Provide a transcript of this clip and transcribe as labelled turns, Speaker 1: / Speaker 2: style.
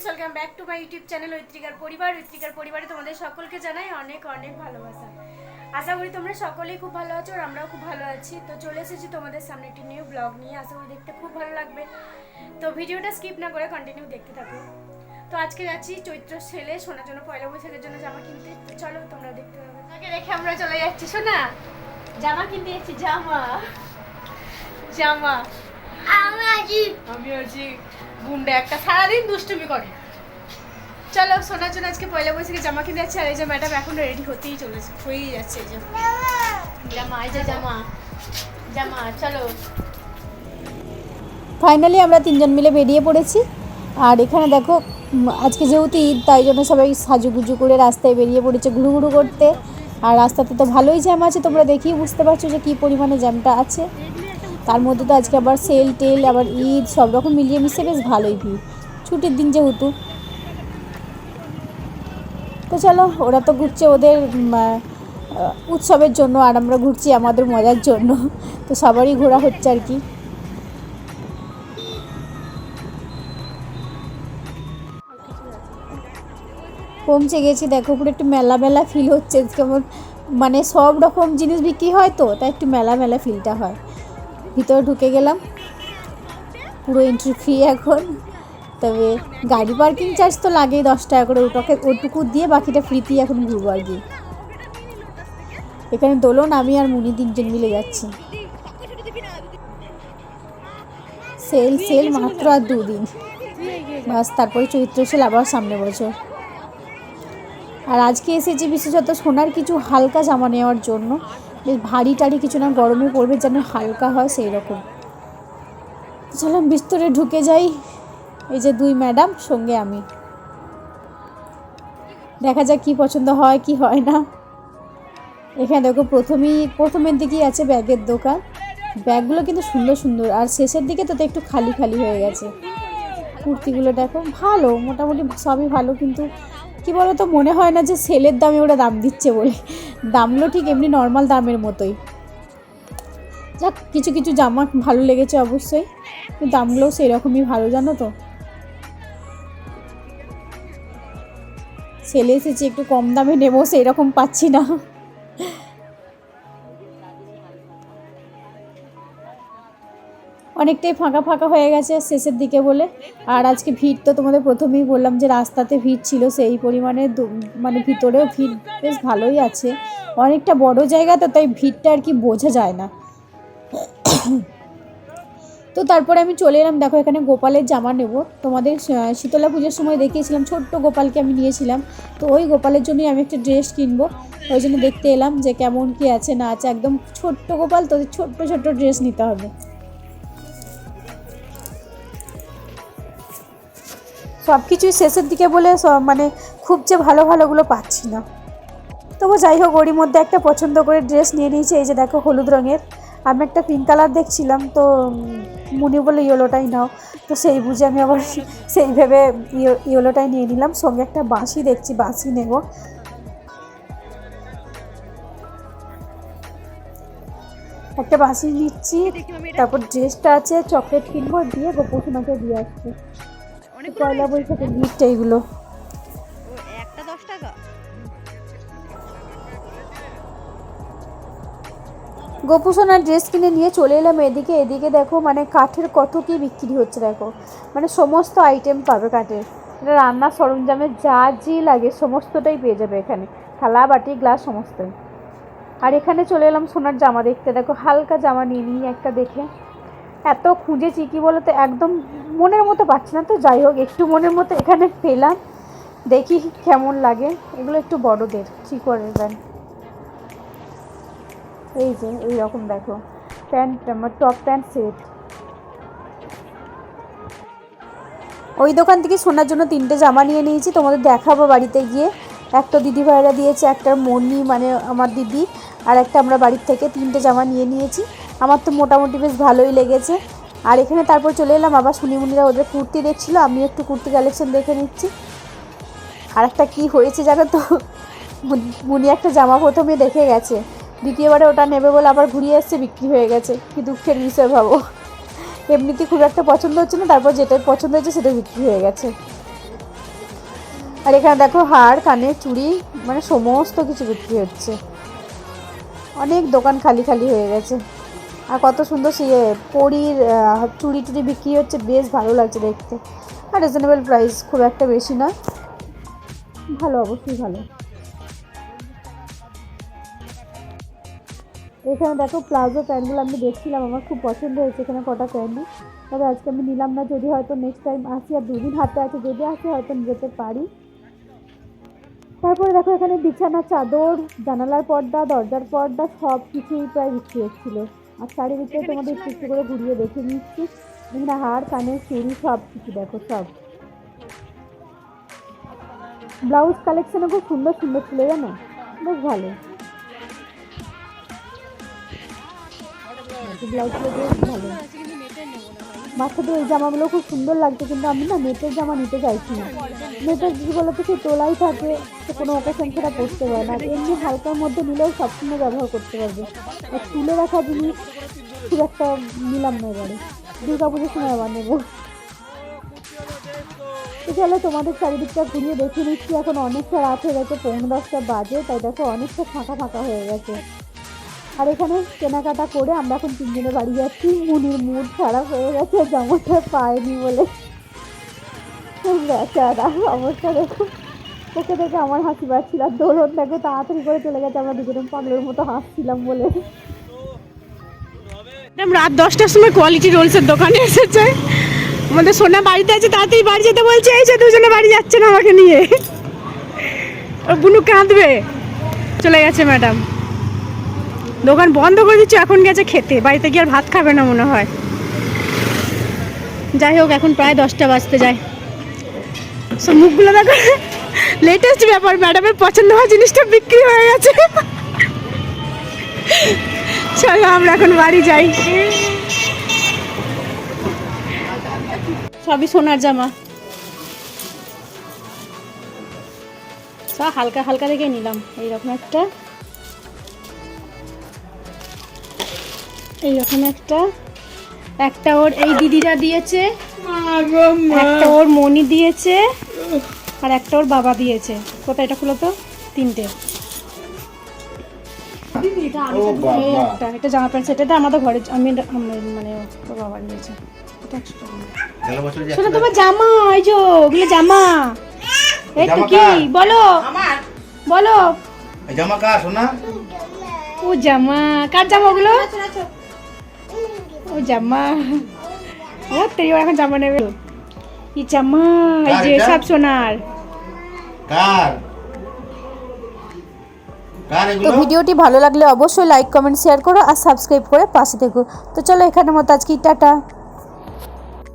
Speaker 1: Friends welcome back to my YouTube channel ঐত্রিকার পরিবার ঐত্রিকার পরিবারে তোমাদের সকলকে জানাই অনেক অনেক ভালোবাসা। আশা করি তোমরা সকলেই খুব ভালো আছো আর আমরাও খুব ভালো আছি। তো চলে এসেছি তোমাদের সামনে একটি নিউ ব্লগ নিয়ে। আশা করি দেখতে খুব ভালো লাগবে। তো ভিডিওটা স্কিপ না করে কন্টিনিউ দেখতে থাকো। তো আজকে যাচ্ছি চৈত্র ছেলে সোনার জন্য পয়লা বৈশাখের জন্য জামা কিনতে। চলো তোমরা দেখতে থাকো। আগে রেখে আমরা চলে যাচ্ছি। সোনা, জামা কিনতে যাচ্ছি, জামা। জামা।
Speaker 2: আমি আছি।
Speaker 1: আমি হচ্ছি গুন্ডা একটা সারাদিন দুষ্টুমি করে। চলো সোনার জন্য আজকে পয়লা বৈশাখে জামা কিনে যাচ্ছে আর এই যে ম্যাডাম এখন রেডি হতেই চলেছে হয়েই যাচ্ছে এই যে। জামা এই যে জামা জামা চলো।
Speaker 3: ফাইনালি আমরা তিনজন মিলে বেরিয়ে পড়েছি। আর এখানে দেখো আজকে যেহেতু ঈদ তাই জন্য সবাই সাজুগুজু করে রাস্তায় বেরিয়ে পড়েছে ঘুরু ঘুরু করতে। আর রাস্তাতে তো ভালোই জ্যাম আছে তোমরা দেখেই বুঝতে পারছ যে কী পরিমাণে জ্যামটা আছে। তার মধ্যে তো আজকে আবার সেল, টেল, আবার ঈদ, সব রকম মিলিয়ে মিশে বেশ ভালোই ভিড়। ছুটির দিন যেহেতু। তো চলো, ওরা তো ঘুরছে ওদের উৎসবের জন্য, আর আমরা ঘুরছি আমাদের মজার জন্য। তো সবারই ঘোরা হচ্ছে আর কি। পৌঁছে গেছি, দেখো, পুরো একটু মেলা মেলা ফিল হচ্ছে। কেমন মানে সব রকম জিনিস বিক্রি হয় তো, তাই একটু মেলা মেলা ফিলটা হয়। ভিতরে ঢুকে গেলাম। পুরো এন্ট্রি ফ্রি এখন। তবে গাড়ি পার্কিং চার্জ তো লাগেই দশ টাকা করে। ওটাকে ওটুকু দিয়ে বাকিটা ফ্রিতেই এখন ঘুরবো আর কি। এখানে দোলন, আমি আর মুনি তিনজন মিলে যাচ্ছি। সেল সেল মাত্র আর দুদিন। বাস, তারপরে চৈত্র সেল আবার সামনে বছর। আর আজকে এসেছি বিশেষত সোনার কিছু হালকা জামা নেওয়ার জন্য। বেশ ভারী টারি কিছু না, গরমে পড়বে যেন হালকা হয় সেই রকম চলো বিস্তরে ঢুকে যাই। এই যে দুই ম্যাডাম, সঙ্গে আমি। দেখা যাক কি পছন্দ হয়, কি হয় না। এখানে দেখো, প্রথমেই, প্রথমের দিকেই আছে ব্যাগের দোকান। ব্যাগগুলো কিন্তু সুন্দর সুন্দর, আর শেষের দিকে তো একটু খালি খালি হয়ে গেছে। কুর্তিগুলো দেখো, ভালো, মোটামুটি সবই ভালো, কিন্তু কি বলো তো মনে হয় না যে সেলের দামে ওরা দাম দিচ্ছে বলে। দামগুলো ঠিক এমনি নর্মাল দামের মতোই। যাক, কিছু কিছু জামা ভালো লেগেছে অবশ্যই দামগুলো দামগুলোও সেই রকমই ভালো, জানো তো। সেলে এসেছি, একটু কম দামে নেব সেই রকম পাচ্ছি না। অনেকটাই ফাঁকা ফাঁকা হয়ে গেছে শেষের দিকে বলে। আর আজকে ভিড় তো তোমাদের প্রথমেই বললাম যে রাস্তাতে ভিড় ছিল, সেই পরিমাণে মানে ভিতরেও ভিড় বেশ ভালোই আছে। অনেকটা বড় জায়গা তো, তাই ভিড়টা আর কি বোঝা যায় না। তো তারপরে আমি চলে এলাম, দেখো এখানে গোপালের জামা নেব। তোমাদের শীতলা পুজোর সময় দেখিয়েছিলাম, ছোট্ট গোপালকে আমি নিয়েছিলাম। তো ওই গোপালের জন্যই আমি একটা ড্রেস কিনবো। ওই জন্য দেখতে এলাম যে কেমন কি আছে, না আছে। একদম ছোট্ট গোপাল, তোদের ছোট্ট ছোট্ট ড্রেস নিতে হবে। সব কিছুই শেষের দিকে বলে মানে খুব যে ভালো ভালোগুলো পাচ্ছি না। তবু যাই হোক ওরই মধ্যে একটা পছন্দ করে ড্রেস নিয়ে নিয়েছি এই যে দেখো হলুদ রঙের। আমি একটা পিঙ্ক কালার দেখছিলাম তো মুনি বলে ইয়েলোটাই নাও। তো সেই বুঝে আমি আবার সেই ভেবে ইয়ে- ইয়েলোটাই নিয়ে নিলাম। সঙ্গে একটা বাঁশি দেখছি বাঁশি নেব। একটা বাঁশি নিচ্ছি তারপর ড্রেসটা আছে চকলেট কিনবো দিয়ে গোপুসোনাকে দিয়ে আসছি। পয়লা বৈশাখের গিফট এইগুলো
Speaker 2: একটা দশ টাকা।
Speaker 3: গোপুসোনার ড্রেস কিনে নিয়ে চলে এলাম এদিকে। এদিকে দেখো মানে কাঠের কত কি বিক্রি হচ্ছে দেখো। মানে সমস্ত আইটেম পাবে কাঠের। এটা রান্নার সরঞ্জামের যা যে লাগে সমস্তটাই পেয়ে যাবে এখানে। থালা বাটি গ্লাস সমস্তই আর এখানে চলে এলাম সোনার জামা দেখতে। দেখো হালকা জামা নিয়ে নিই একটা দেখে। এত খুঁজেছি কি বলো তো একদম মনের মতো পাচ্ছি না। তো যাই হোক, একটু মনের মতো এখানে পেলাম। দেখি কেমন লাগে। এগুলো একটু বড়দের, কী করে প্যান্ট এই যে এই রকম দেখো। প্যান্ট, আমার টপ প্যান্ট সেট। ওই দোকান থেকে শোনার জন্য তিনটে জামা নিয়ে নিয়েছি। তোমাদের দেখাবো বাড়িতে গিয়ে। একটা দিদি ভাইরা দিয়েছে, একটা মনি মানে আমার দিদি। আর একটা আমরা বাড়ির থেকে তিনটে জামা নিয়ে নিয়েছি। আমার তো মোটামুটি বেশ ভালোই লেগেছে। আর এখানে তারপর চলে এলাম, আবার সুনিমুনিরা ওদের কুর্তি দেখছিল আমি একটু কুর্তি কালেকশন দেখে নিচ্ছি। আর একটা কী হয়েছে জানো তো? মুনি একটা জামা প্রথমে দেখে গেছে, দ্বিতীয়বারে ওটা নেবে বলে আবার ঘুরিয়ে এসছে, বিক্রি হয়ে গেছে। কি দুঃখের বিষয় ভাবো। এমনিতে খুব একটা পছন্দ হচ্ছে না, তারপর যেটা পছন্দ হয়েছে সেটা বিক্রি হয়ে গেছে। আর এখানে দেখো হাড় কানের চুড়ি মানে সমস্ত কিছু বিক্রি হচ্ছে। অনেক দোকান খালি খালি হয়ে গেছে। আর কত সুন্দর সে পরির আহ, চুড়ি টুড়ি বিক্রি হচ্ছে বেশ ভালো লাগছে দেখতে। আর রিজনেবল প্রাইস খুব একটা বেশি না। ভালো অবশ্যই ভালো। এখানে দেখো প্লাজো প্যান্টগুলো আমি দেখছিলাম আমার খুব পছন্দ হয়েছে এখানে কটা প্যান্টই। তবে আজকে আমি নিলাম না যদি হয়তো নেক্সট টাইম আসি আর দুদিন হাতে আছে যদি আসি হয়তো যেতে পারি। তারপরে দেখো এখানে বিছানা চাদর জানালার পর্দা দরজার পর্দা সব কিছুই প্রায় বিক্রি হচ্ছিল আর চারিদিকে তোমাদের একটু একটু করে ঘুরিয়ে দেখে নিচ্ছি। এখানে হার কানের চুড়ি সব কিছু দেখো সব। ব্লাউজ কালেকশনও খুব সুন্দর সুন্দর ছিল জানো? বেশ ভালো। ব্লাউজগুলো বেশ ভালো। বাচ্চাদের এই জামাগুলো খুব সুন্দর লাগছে, কিন্তু আমি না নেটের জামা নিতে চাইছি না। নেটের তো সেই তোলাই থাকে, তো কোনো অকেশন ছাড়া পরতে পারে না। এমনি হালকার মধ্যে নিলেও সবসময় ব্যবহার করতে পারবে। আর তুলে রাখা জিনিস খুব একটা নিলাম না এবারে। দুর্গা পুজোর সময় আবার নেব। চলো তোমাদের চারিদিকটা ঘুরিয়ে দেখে নিচ্ছি এখন অনেকটা রাত হয়ে গেছে, পৌনে দশটা বাজে, তাই দেখো অনেকটা ফাঁকা ফাঁকা হয়ে গেছে। আর এখানে কেনাকাটা করে আমরা এখন তিনজনে বাড়ি যাচ্ছি। মুনির মুড খারাপ হয়ে গেছে, জামাটা পায়নি বলে। বেচারা, অবস্থা দেখো। ওকে দেখে আমার হাসি পাচ্ছিল। আর দৌড়ন দেখো, তাড়াতাড়ি করে চলে গেছে। আমরা দুজনে পাগলের মতো হাসছিলাম বলে।
Speaker 1: রাত দশটার সময় কোয়ালিটি রোলসের দোকানে এসেছে। আমাদের সোনা বাড়িতে আছে, তাড়াতাড়ি বাড়ি যেতে বলছে। এই যে দুজনে বাড়ি যাচ্ছে না আমাকে নিয়ে। বুনু কাঁদবে। চলে গেছে, ম্যাডাম। দোকান বন্ধ করে দিচ্ছে, এখন গেছে খেতে। বাড়িতে গিয়ে আর ভাত খাবে না মনে হয়। যাই হোক, এখন প্রায় দশটা বাজতে যায়। সব মুখগুলো দেখো লেটেস্ট ব্যাপার ম্যাডামের পছন্দ হওয়া জিনিসটা বিক্রি হয়ে গেছে। চলো, আমরা এখন বাড়ি যাই। সবই সোনার জামা। সব হালকা হালকা দেখে নিলাম, এইরকম একটা। এইরকম একটা। একটা ওর এই দিদিরা দিয়েছে একটা ওর মনি দিয়েছে আর একটা ওর বাবা দিয়েছে। কোথায় এটা খুলো তো? তিনটে। একটা। এটা জামা প্যান্ট সেট এটা আমাদের ঘরে আমি আমি মানে তোর বাবা শোনো তোমার জামা এই যে ওগুলো জামা। এই তো কি? বলো। বলো।
Speaker 4: জামা কার সোনা?
Speaker 1: ও জামা। কার জামা ওগুলো? ও জামা। ও তেরি এখন জামা নেবে। কি জামা এই যে? সব সোনার।
Speaker 4: কার? কার
Speaker 3: তো ভিডিওটি ভালো লাগলে অবশ্যই লাইক কমেন্ট শেয়ার করো আর সাবস্ক্রাইব করে পাশে দেখো তো চলো এখানে মতো আজকে টাটা।